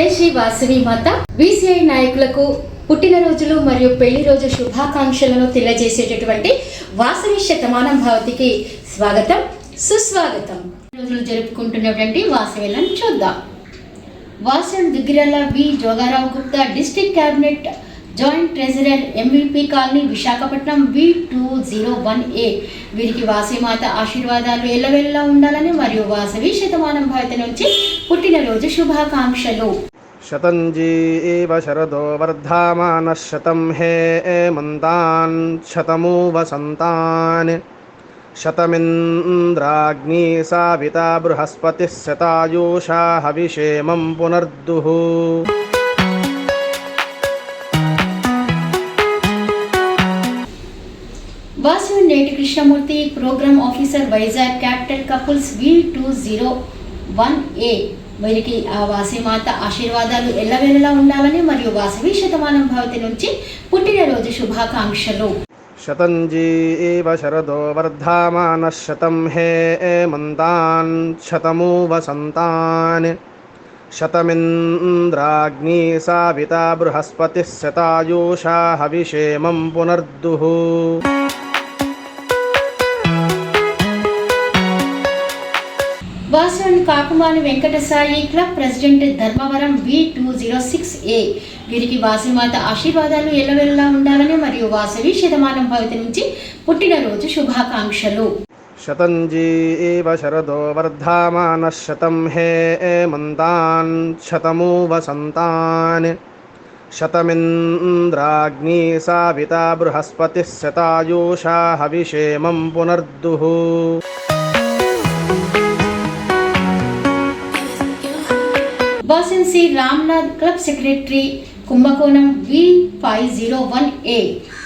జై శ్రీ వాసవి మాత బీసీఐ నాయకులకు పుట్టినరోజులు మరియు పెళ్ళి రోజు శుభాకాంక్షలను తెలియజేసేటటువంటి వాసవి శతమానం భవతికి స్వాగతం సుస్వాగతం. రోజులు జరుపుకుంటున్నటువంటి వాసవిలను చూద్దాం. Vasan Duggirala V. Jogarao Gupta district cabinet joint treasurer MVP colony Visakhapatnam V two zero one A. వీరికి వాసవిమాత ఆశీర్వాదాలు ఎల్లవెల్లా ఉండాలని మరియు వాసవి శతమానం భవతి నుంచి పుట్టినరోజు శుభాకాంక్షలు. शतञ्जी एव शरदो वर्धामानः शतं हे एमन्तान् शतमु वसन्तान् शतमिन्द्राग्नी साविता बृहस्पतिः शतायुषा हविषेमं पुनर्दुः। वासु net Krishnamurthy, programme officer Vizag captain couples, V two zero one A. వీరికి ఆ వాసిమాత ఆశీర్వాదాలు ఎల్లవేళలా ఉండాలని మరియు వాసవి శతమానం భవతి నుంచి పుట్టినరోజు శుభాకాంక్షలు. శతంజీ శరదో వర్ధమాన శతం హే మంతాన్ శతమూ వసంతాన్ శతమింద్రాగ్ని సావిత బృహస్పతి శతాయూషా హవిషేమం పునర్దుః. Vasavan Kakumani Venkatasai club president Dharmavaram V two zero six A. వీరికి వాసిమాత ఆశీర్వాదాలు ఎల్లవెల్లా ఉండాలని మరియు వాసవి శతమానం భవతి నుంచి పుట్టినరోజు శుభాకాంక్షలు. శతంజీ శరదో వర్ధమాన శతం హే మంతాన్ శతమూ వసంతాన్ శతమింద్రాగ్ని సావిత బృహస్పతి శతాయూషా హవిషేమం పునర్దుః. బాసెన్సీ Ramnath club secretary Kumbakonam V five zero one A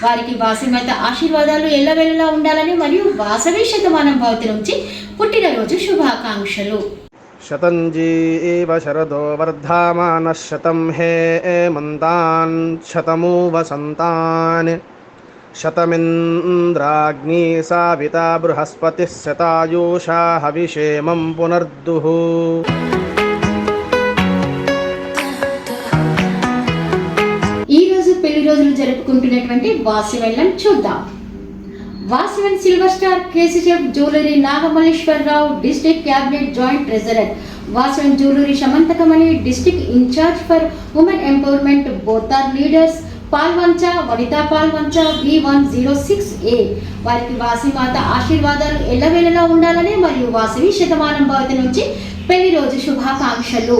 వారికి వాసవిమత ఆశీర్వాదాలు ఎల్లవెల్లలా ఉండాలని మరియు వాసవి శతమానం భవతి నుంచి పుట్టినరోజు శుభాకాంక్షలు. శతంజీ శరదో వర్ధమాన శతం హే మంతాన్ శతమూ వసంతాన్ శతమింద్రాగ్ని సావిత బృహస్పతి శతాయూషా హవిషేమం పునర్దుః. చెప్పుకుంటున్నటువంటి జరుపుకుంటున్నటువంటి చూద్దాం. Vasivan silver star KCF jewellery Nagamalleswararao district cabinet joint treasurer Vasivan jewellery Samanthakamani district incharge for women empowerment both are leaders. Palvancha Vanitha Palvancha V one zero six A. వారికి వాసిమాత ఆశీర్వాదాలు ఎల్లవేళలా ఉండాలని మరియు వాసవి శతమానం భవతి నుంచి పెళ్ళి రోజు శుభాకాంక్షలు.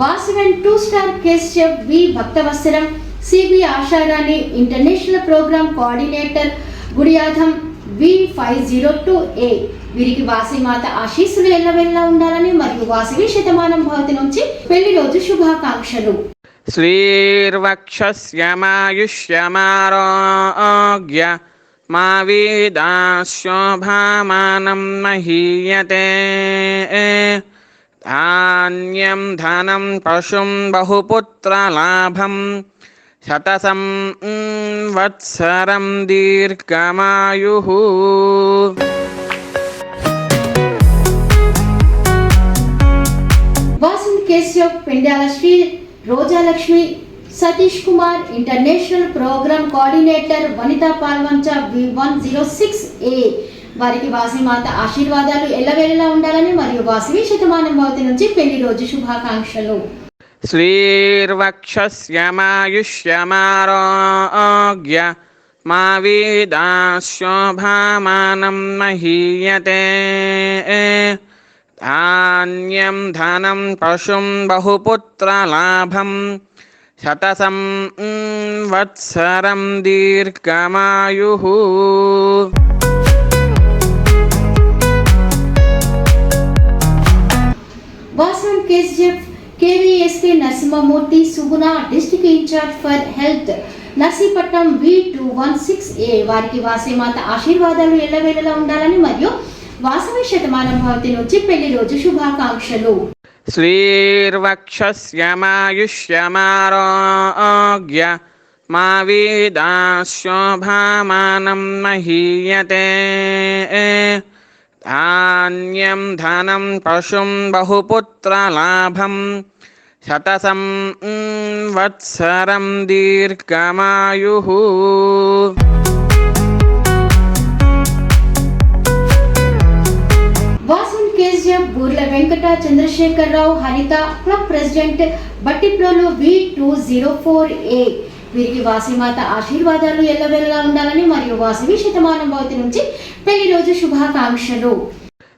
Vasavan two star case chef V Bhaktavatsaram CB Asharani international programme coordinator Gudiyatham V five zero two A. వీరికి వాసిమాత ఆశీస్సులు ఎల్లవెల్లా ఉండాలని మరియు వాసవి శతమానం భవతి నుంచి పెళ్ళి రోజు శుభాకాంక్షలు. శ్రీర్వక్షమాయుష్యమారోగ్య మా వీదాశోభామానం మహీయతే. ధాన్యం ధనం పశుం బహుపుత్రలాభం శతసం వత్సరం దీర్ఘమాయు Vasant Keshav Pindala Shri Rojalakshmi Satish Kumar international programme coordinator Vanitha Palvancha V one zero six A వారికి వాసిమాత ఆశీర్వాదాలు ఎల్లవేళలా ఉండాలని మరియు వాసవి శతమానం భవతి నుంచి పెళ్ళి రోజు శుభాకాంక్షలు. శ్రీర్వక్షమాయుష్యమారోగ్య మా వీదాశోభామానం మహీయతే. ధాన్యం ధనం పశుం బహుపుత్రలాభం శతసం వత్సరం దీర్ఘమాయు. Subamurthy Suguna, District Incharge for Health, Narsipatnam V two one six A. వారికి వాసేమాత ఆశీర్వాదాలు ఎల్లవేళలా ఉండాలని మరియు వాసవి శతమానం భవతి నుంచి పెళ్ళి రోజు శుభాకాంక్షలు. శ్రీర్వక్షమాయుష్యమారోగ్య మా వీదాశోభామానం మహీయతే. ధాన్యం ధనం పశుం బహుపుత్రలాభం శతసం వత్సరం దీర్ఘమాయు. KGF Burla Venkata Chandrasekhararao Haritha club president Bhattiprolu V two zero four A. వీరికి వాసిమాత ఆశీర్వాదాలు ఎల్లవేళలా ఉండాలని మరియు వాసవి శతమానం భవతి నుంచి పెళ్ళి రోజు శుభాకాంక్షలు.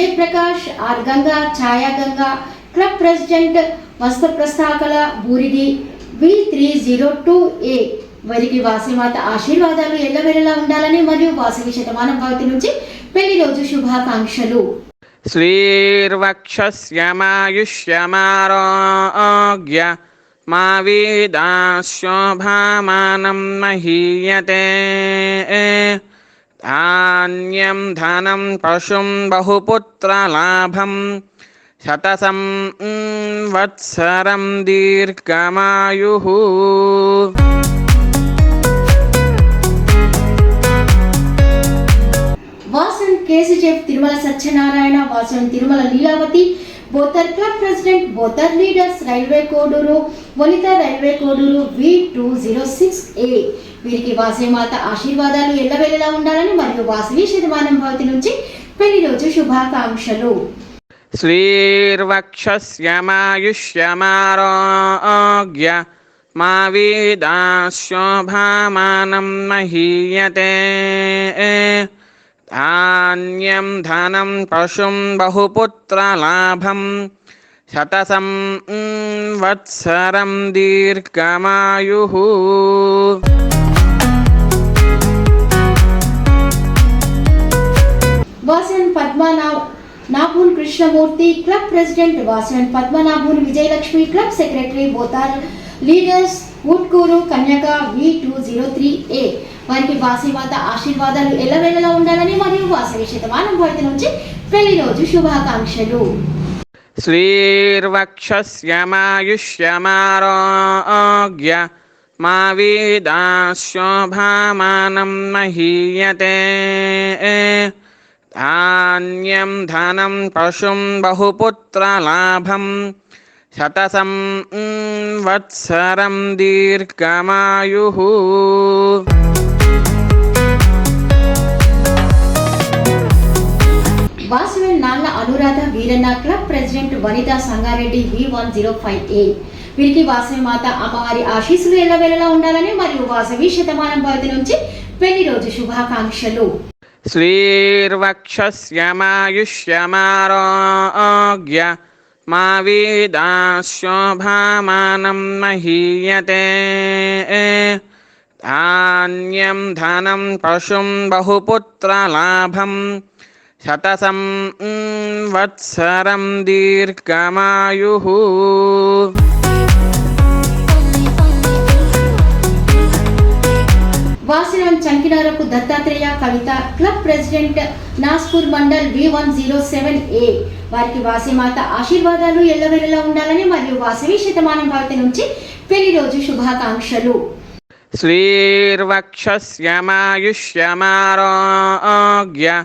Vijay Prakash R Ganga Chhaya Ganga club president మస్తప్రస్థాకల బూరిది V three zero two A వరికి వాసిమాత ఆశీర్వాదాలు ఎల్లవేళలా ఉండాలని మరియు వాసవి శతమానం భవతి నుంచి పెళ్ళి రోజు శుభాకాంక్షలు. శ్రీర్వక్షమాయుష్యమారోగ్య మా వీదాశోభామానం మహీయతే. ధాన్యం ధనం పశుం బహుపుత్రలాభం శతసం వత్సరం దీర్ఘమాయు. Vasan కేసీజెఫ్ Tirumala Satyanarayana Vasan Tirumala Leelavathi both are club president both are leaders railway Koduru Vanitha railway Koduru V two zero six A వీరికి వాసిమాత ఆశీర్వాదాలు ఎల్లవేళలా ఉండాలని మరియు వాసవి శతమానం భవతి నుంచి పెళ్ళి రోజు శుభాకాంక్షలు. శ్రీర్వక్షమాయుష్యమారోగ్య మా వీదాశోభామానం మహీయతే. धान्यं धनं पशुं बहुपुत्रलाभं शतसं वत्सरं दीर्घमायुः Vasan Padmanabh నాభూన్ Krishnamurthy club president Vasan Padmanabhan Vijayalakshmi club secretary both leaders వుడ్కూరు Kanyaka V two zero three A వారికి వాసివాత ఆశీర్వాదాలు ఎల్లవేళలా ఉండాలని మరియు వాసవి శతమానం వాటి నుంచి పెళ్ళి రోజు శుభాకాంక్షలు. శ్రీర్వక్షమాయుష్యమారోగ్య మా వీదాశోభామానం మహీయతే. ధాన్యం ధనం పశుం బహుపుత్రలాభం శతసం వత్సరం దీర్ఘమాయు. వాసవన్ నాన్న Anuradha Veeranna club president Vanitha Sangareddy V one zero five A వీరికి వాసవి మాత అమ్మవారి ఆశీస్సులు ఎల్లవేళలా ఉండాలని మరియు వాసవి శతమానం పరిధి నుంచి పెళ్ళి రోజు శుభాకాంక్షలు. శ్రీర్వక్షమాయుష్యమారోగ్య మా వీదాశోభామానం మహీయతే. ధాన్యం ధనం పశుం బహుపుత్రలాభం శతసం వత్సరం దీర్ఘమాయు వాసిరాం Chankinarapu Dattatreya Kavitha club president Naspur mandal V one zero seven A వారికి వాసిమాత ఆశీర్వాదాలు ఎల్లవెల్లలా ఉండాలని మరియు వాసవి శతమానం భారత నుంచి పెళ్ళి రోజు శుభాకాంక్షలు. శ్రీర్వక్షస్యమాయుష్యమారోగ్య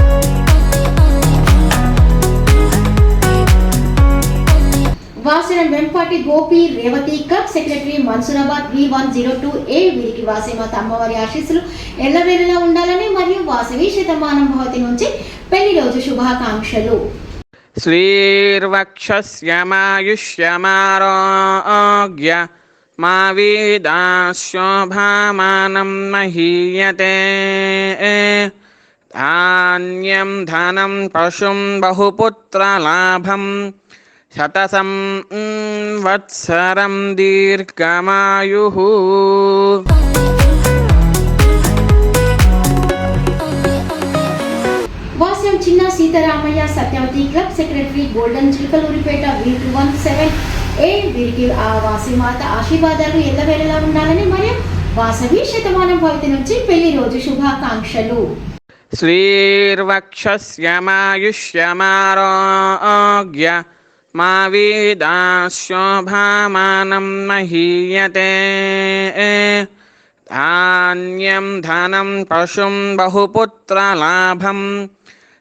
వాసిన Vempati Gopi Revathi cup secretary Mansurabad V one zero two A వీరికి వాసి మాత అమ్మవారి ఆశీస్సులు ఎల్లవేళలా ఉండాలని మరియు వాసవి శతమానం భవతి నుంచి పెళ్ళి రోజు శుభాకాంక్షలు. శ్రీర్వక్షమాయుష్యమారోగ్య మా వీదాశోభామానం మహీయతే. ధాన్యం ధనం పశుం బహుపుత్రలాభం శతసం వత్సరం దీర్ఘమాయు వాస్యం Chinna Seetharamaiah Satyavathi club secretary golden Chilakaluripeta one seven. A వీరికి ఆ ఆశీర్వాదాలు ఎల్లవేళలా ఉండాలని మరియు వాసవి శతమానం నుంచి పెళ్ళి రోజు శుభాకాంక్షలు. శ్రీర్వక్షమాయుష్యమారోగ్య మా వేదా శోభామానం మహీయతే ధాన్యం ధనం పశుం బహుపుత్రలాభం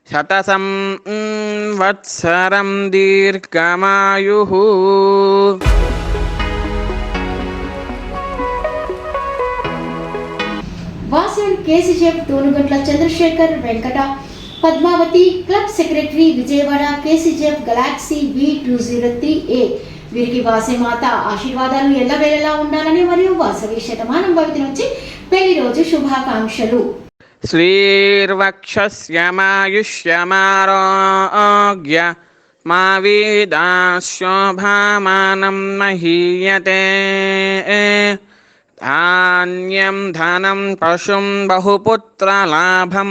శతసం వత్సరం దీర్ఘమాయు Vasan కేసీజెఫ్ Tunugatla Chandrasekhar Venkata Padmavathi club secretary Vijayawada KCGF galaxy B two zero three A. వీరికి వాసిమాత ఆశీర్వాదాలు ఎల్లవేళలా ఉండాలని మరియు వాసవి శతమానం భవితి నుంచి పెళ్ళి రోజు శుభాకాంక్షలు. శ్రీర్వక్షమాయుష్యమారోగ్య మా వీదాశోభామానం మహీయతే. ధాన్యం ధనం పశుం బహుపుత్రలాభం